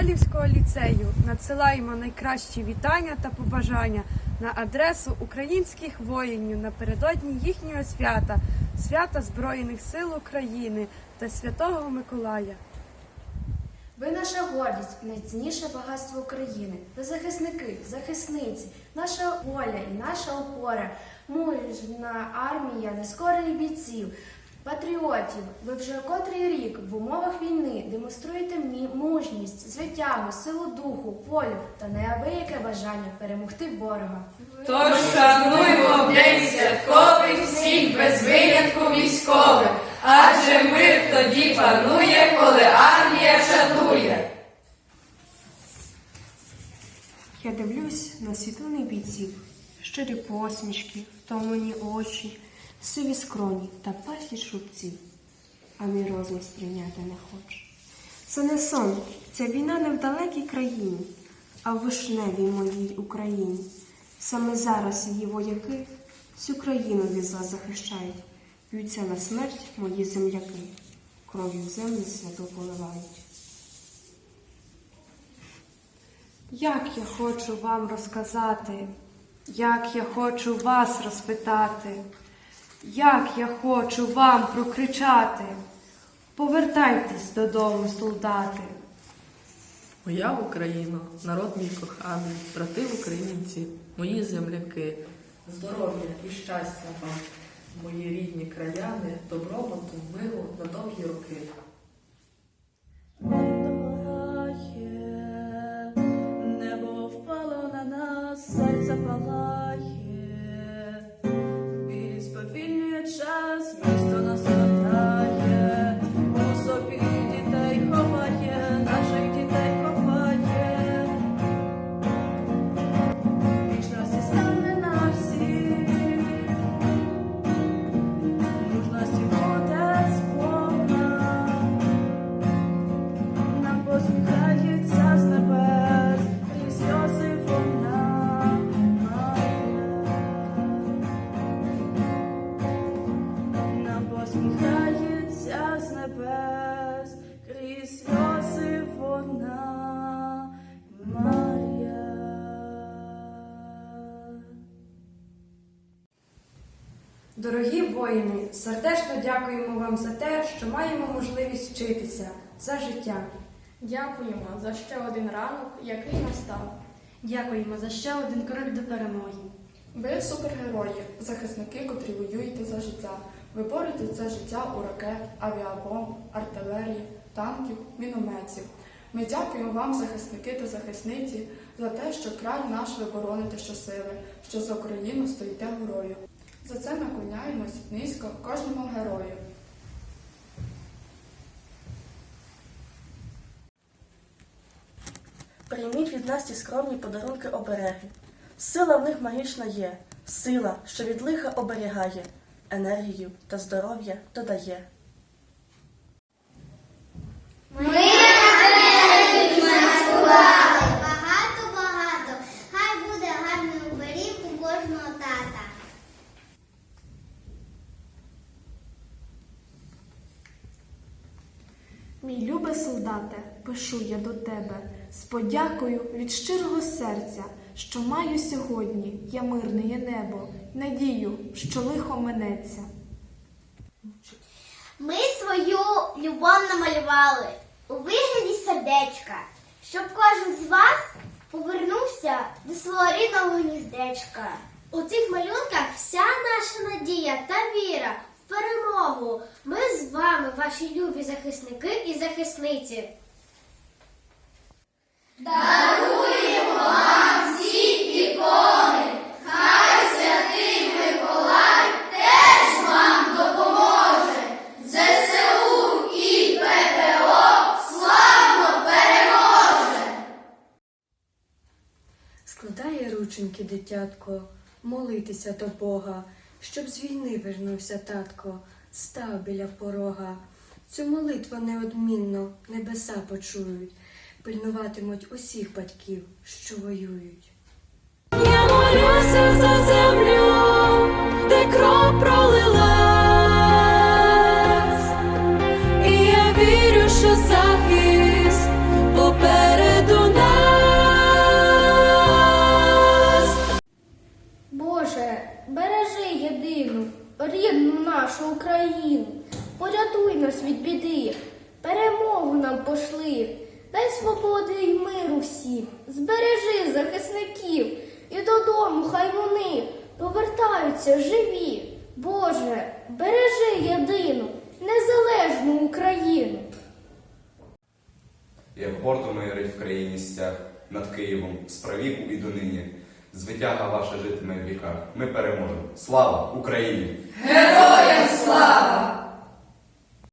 Новоселівського ліцею надсилаємо найкращі вітання та побажання на адресу українських воїнів напередодні їхнього свята, свята Збройних сил України та Святого Миколая. Ви наша гордість, найцінніше багатство України. Ви захисники, захисниці, наша воля і наша опора, мужна армія нескорих бійців, патріотів. Ви вже котрий рік в умовах війни демонструєте мужність, звитягу, силу духу, волю та неабияке бажання перемогти ворога. Тож шануймо в день святковий всіх без винятку військових, адже мир тоді панує, коли армія шатує. Я дивлюсь на світлини бійців, щирі посмішки, втомлені очі, сиві скроні та безліч рубців, а мій розум сприйняти не хоче. Це не сон, ця війна не в далекій країні, а в вишневій моїй Україні. Саме зараз її вояки всю країну від зла захищають, б'ються на смерть мої земляки, кров'ю землю святу поливають. Як я хочу вам розказати, як я хочу вас розпитати, як я хочу вам прокричати. Повертайтесь додому, солдати. Моя Україна, народ мій коханий, брати українці, мої земляки, здоров'я і щастя вам, мої рідні краяни, добробуту, миру на довгі роки. Небо впало на нас, серце палає, Дорогі воїни, сердечно дякуємо вам за те, що маємо можливість вчитися за життя. Дякуємо за ще один ранок, який настав. Дякуємо за ще один крок до перемоги. Ви супергерої, захисники, котрі воюєте за життя. Ви боретесь за життя у ракет, авіабомб, артилерії, танків, мінометів. Ми дякуємо вам, захисники та захисниці, за те, що край наш ви бороните щосили, що за Україну стоїте горою. За це наклоняємось низько кожному герою. Прийміть від нас ці скромні подарунки обереги. Сила в них магічна є, сила, що від лиха оберігає, енергію та здоров'я додає. Мій любе солдате, пишу я до тебе з подякою від щирого серця, що маю сьогодні я мирне небо, надію, що лихо минеться. Ми свою любов намалювали у вигляді сердечка, щоб кожен з вас повернувся до свого рідного гніздечка. У цих малюнках вся наша надія та віра перемогу. Ми з вами, ваші любі захисники і захисниці. Даруємо вам всі ікони! Хай святий Миколай теж вам допоможе. ЗСУ і ППО славно переможе. Складає рученьки, дитятко, молитися до Бога, щоб з війни вернувся татко, став біля порога. Цю молитву неодмінно небеса почують, пильнуватимуть усіх батьків, що воюють. Я молюся за землю, де кров пролилась, і я вірю, що захист рідну нашу Україну, порятуй нас від біди, перемогу нам пошли, дай свободи й миру всім, збережи захисників і додому, хай вони повертаються живі. Боже, бережи єдину, незалежну Україну. Як гордо майорить в країні стяг над Києвом, справі у і донині. Звитяга ваша житиме в віках. Ми переможемо. Слава Україні! Героям слава!